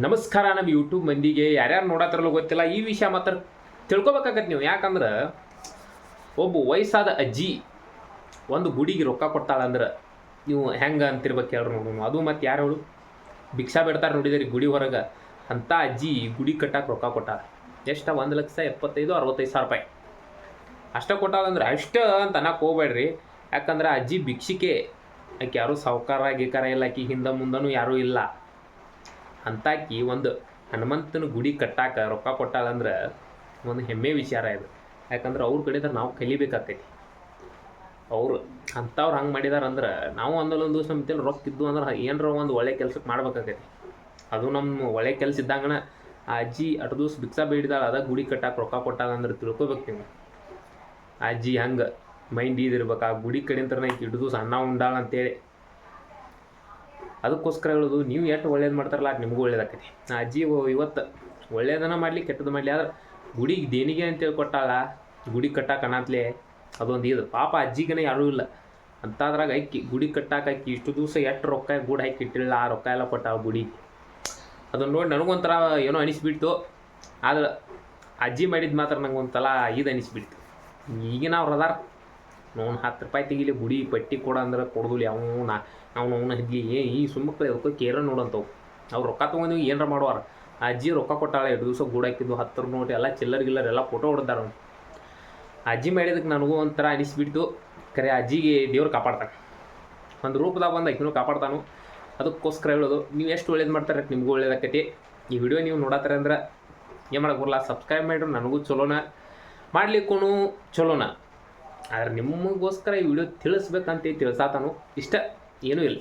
ನಮಸ್ಕಾರ ನಮ್ಮ ಯೂಟ್ಯೂಬ್ ಮಂದಿಗೆ. ಯಾರ್ಯಾರು ನೋಡತ್ರಲ್ಲೋ ಗೊತ್ತಿಲ್ಲ. ಈ ವಿಷಯ ಮಾತ್ರ ತಿಳ್ಕೊಬೇಕಾಗತ್ತೆ ನೀವು. ಯಾಕಂದ್ರೆ ಒಬ್ಬ ವಯಸ್ಸಾದ ಅಜ್ಜಿ ಒಂದು ಗುಡಿಗೆ ರೊಕ್ಕ ಕೊಡ್ತಾಳಂದ್ರೆ ನೀವು ಹೆಂಗೆ ಅಂತಿರ್ಬೇಕು ಹೇಳ್ರಿ ನೋಡೋಣ ಅದು ಮತ್ತು ಯಾರು ಹೇಳು? ಭಿಕ್ಷಾ ಬಿಡ್ತಾರೆ ನೋಡಿದ್ರಿ ಗುಡಿ ಹೊರಗೆ. ಅಂಥ ಅಜ್ಜಿ ಗುಡಿ ಕಟ್ಟಕ್ಕೆ ರೊಕ್ಕ ಕೊಟ್ಟಾರ. ಎಷ್ಟು? ಒಂದು ಲಕ್ಷ ಎಪ್ಪತ್ತೈದು, ಅರವತ್ತೈದು ಸಾವಿರ ರೂಪಾಯಿ. ಅಷ್ಟೇ ಕೊಟ್ಟಾಳಂದ್ರೆ ಅಷ್ಟ ಅಂತ ಅನ್ನಕ್ಕೆ ಹೋಗ್ಬೇಡ್ರಿ. ಯಾಕಂದ್ರೆ ಅಜ್ಜಿ ಭಿಕ್ಷಿಕೆ ಆಕೆ ಯಾರೂ ಸಾವುಕಾರ ಗೀಕಾರ ಇಲ್ಲ. ಆಕೆ ಹಿಂದೆ ಮುಂದನೂ ಯಾರೂ ಇಲ್ಲ. ಅಂತಾಕಿ ಒಂದು ಹನುಮಂತನ ಗುಡಿ ಕಟ್ಟಾಕ ರೊಕ್ಕ ಕೊಟ್ಟಾಳಂದ್ರೆ ಒಂದು ಹೆಮ್ಮೆ ವಿಚಾರ ಇದು. ಯಾಕಂದ್ರೆ ಅವ್ರ ಕಡೆದ ನಾವು ಕಲಿಬೇಕಾಗ್ತೈತಿ. ಅವರು ಅಂಥವ್ರು ಹಂಗೆ ಮಾಡಿದಾರಂದ್ರೆ ನಾವು ಒಂದಲ್ಲೊಂದು ದಿವಸ ಮಿತಿಯಲ್ಲಿ ರೊಕ್ಕ ಇದ್ದು ಅಂದ್ರೆ ಏನರ ಒಂದು ಒಳ್ಳೆ ಕೆಲ್ಸಕ್ಕೆ ಮಾಡ್ಬೇಕಾಗೈತಿ ಅದು ನಮ್ಮ ಒಳ್ಳೆ ಕೆಲಸ ಇದ್ದಂಗನ ಆ ಅಜ್ಜಿ ಅಟ್ ದಿವ್ಸ ಭಿಕ್ಷಾ ಬೇಡಿದಾಳ, ಅದ ಗುಡಿ ಕಟ್ಟಾಕ ರೊಕ್ಕ ಕೊಟ್ಟಾಳ ಅಂದ್ರೆ ತಿಳ್ಕೊಬೇಕು ನೀವು. ಅಜ್ಜಿ ಹಂಗೆ ಮೈಂಡ್ ಇದಿರ್ಬೇಕು ಆ ಗುಡಿ ಕಡೆಂತರ ಇಟ್ಟು ದಿವಸ ಅನ್ನ ಉಂಡಾಳ ಅಂತೇಳಿ ಅದಕ್ಕೋಸ್ಕರ ಹೇಳೋದು, ನೀವು ಎಷ್ಟು ಒಳ್ಳೇದು ಮಾಡ್ತಾರಲ್ಲ ಅದು ನಿಮಗೂ ಒಳ್ಳೇದಾಕೈತಿ ಆ ಅಜ್ಜಿ ಇವತ್ತು ಒಳ್ಳೇದನ್ನ ಮಾಡಲಿ ಕೆಟ್ಟದ್ದು ಮಾಡಲಿ, ಆದ್ರೆ ಗುಡಿಗೆ ದೇಣಿಗೆ ಅಂತೇಳಿ ಕೊಟ್ಟಾಳ ಗುಡಿ ಕಟ್ಟಾಕ ಅನ್ನತ್ಲೆ ಅದೊಂದು ಇದು. ಪಾಪ ಅಜ್ಜಿಗನ ಯಾರೂ ಇಲ್ಲ. ಅಂತಾದ್ರಾಗ ಅಕ್ಕಿ, ಗುಡಿ ಕಟ್ಟಾಕ ಅಕ್ಕಿ, ಇಷ್ಟು ದಿವಸ ಎಷ್ಟು ರೊಕ್ಕ ಗೂಡು ಹಾಕಿ ಇಟ್ಟಿಲ್ಲ ಆ ರೊಕ್ಕ ಎಲ್ಲ ಕೊಟ್ಟ ಗುಡಿ. ಅದನ್ನು ನೋಡಿ ನನಗೊಂಥರ ಏನೋ ಅನಿಸ್ಬಿಡ್ತು. ಆದ್ರೆ ಅಜ್ಜಿ ಮಾಡಿದ ಮಾತ್ರ ನಂಗೆ ಒಂಥಲ ಇದು ಅನಿಸ್ಬಿಡ್ತು. ಈಗಿನ ಅವ್ರು ಅದಾರ ನೋನ್ ಹತ್ತು ರೂಪಾಯಿ ತೆಗಿಲಿ ಗುಡಿ ಪಟ್ಟಿ ಕೊಡ ಅಂದ್ರೆ ಕೊಡೋದಿಲ್ಲ. ಅವನ ಅವ್ನು ಅವನ ಹದ್ಲಿ ಏ, ಈ ಸುಮ್ಮಕ್ಕೆ ಅದಕ್ಕೆ ಕೇರ ನೋಡಂತವು. ಅವ್ರು ರೊಕ್ಕ ತೊಗೊಂಡು ಏನಾರ ಮಾಡುವಾರ? ಅಜ್ಜಿ ರೊಕ್ಕ ಕೊಟ್ಟಾಳೆ, ಎರಡು ದಿವಸ ಗೂಡು ಹಾಕಿದ್ದು ಹತ್ತರ ನೋಟ್, ಎಲ್ಲ ಚಿಲ್ಲರ್ ಗಿಲ್ಲರ್, ಎಲ್ಲ ಫೋಟೋ ಹೊಡೆದಾರ ಅವ್ನು. ಅಜ್ಜಿ ಮಾಡಿದಕ್ಕೆ ನನಗೂ ಒಂಥರ ಅನಿಸ್ಬಿಡ್ತು. ಖರೆ ಅಜ್ಜಿಗೆ ದೇವ್ರು ಕಾಪಾಡ್ತಾನೆ. ಒಂದು ರೂಪದಾಗ ಬಂದು ಆಕಿನೂ ಕಾಪಾಡ್ತಾನು. ಅದಕ್ಕೋಸ್ಕರ ಹೇಳೋದು, ನೀವು ಎಷ್ಟು ಒಳ್ಳೇದು ಮಾಡ್ತಾರೆ ನಿಮಗೂ ಒಳ್ಳೇದಾಕೈತಿ? ಈ ವಿಡಿಯೋ ನೀವು ನೋಡತ್ತಾರೆ ಅಂದ್ರೆ ಏನು ಮಾಡಕ್ಕೆ ಬರಲ್ಲ, ಸಬ್ಸ್ಕ್ರೈಬ್ ಮಾಡಿದ್ರು ನನಗೂ ಚಲೋನ. ಮಾಡ್ಲಿಕ್ಕೂ ಚಲೋನ. ಆದ್ರೆ ನಿಮಗೋಸ್ಕರ ಈ ವಿಡಿಯೋ ತಿಳಿಸ್ಬೇಕಂತ ತಿಳಿಸಾತನು? ಇಷ್ಟ? ಏನೂ ಇಲ್ಲ.